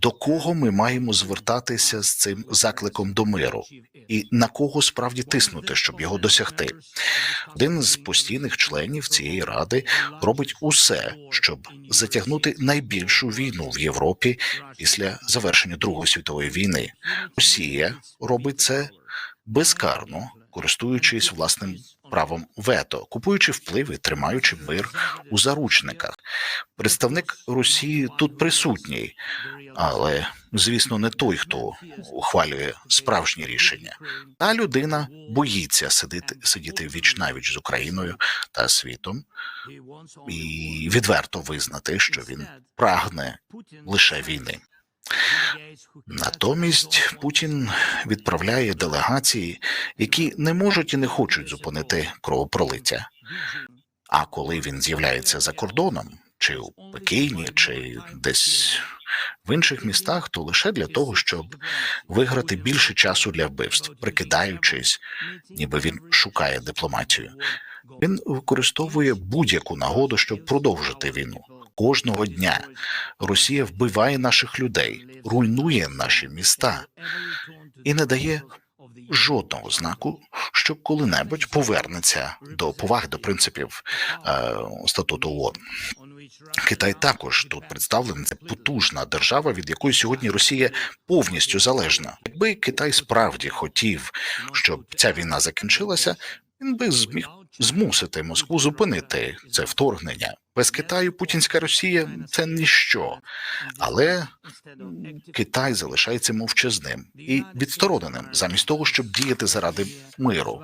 До кого ми маємо звертатися з цим закликом до миру, і на кого справді тиснути, щоб його досягти? Один з постійних членів цієї ради робить усе, щоб затягнути найбільшу війну в Європі після завершення Другої світової війни. Росія робить це безкарно, користуючись власним правом вето, купуючи впливи, тримаючи мир у заручниках. Представник Росії тут присутній, але звісно, не той, хто ухвалює справжні рішення. Та людина боїться сидіти сидіти віч навіч з Україною та світом і відверто визнати, що він прагне лише війни. Натомість Путін відправляє делегації, які не можуть і не хочуть зупинити кровопролиття. А коли він з'являється за кордоном, чи у Пекіні, чи десь в інших містах, то лише для того, щоб виграти більше часу для вбивств, прикидаючись, ніби він шукає дипломатію. Він використовує будь-яку нагоду, щоб продовжити війну. Кожного дня Росія вбиває наших людей, руйнує наші міста і не дає жодного знаку, що коли-небудь повернеться до поваги до принципів е, статуту ООН. Китай також тут представлений. Це потужна держава, від якої сьогодні Росія повністю залежна. Якби Китай справді хотів, щоб ця війна закінчилася, він би зміг змусити Москву зупинити це вторгнення. Без Китаю путінська Росія це ніщо, але Китай залишається мовчазним і відстороненим, замість того, щоб діяти заради миру.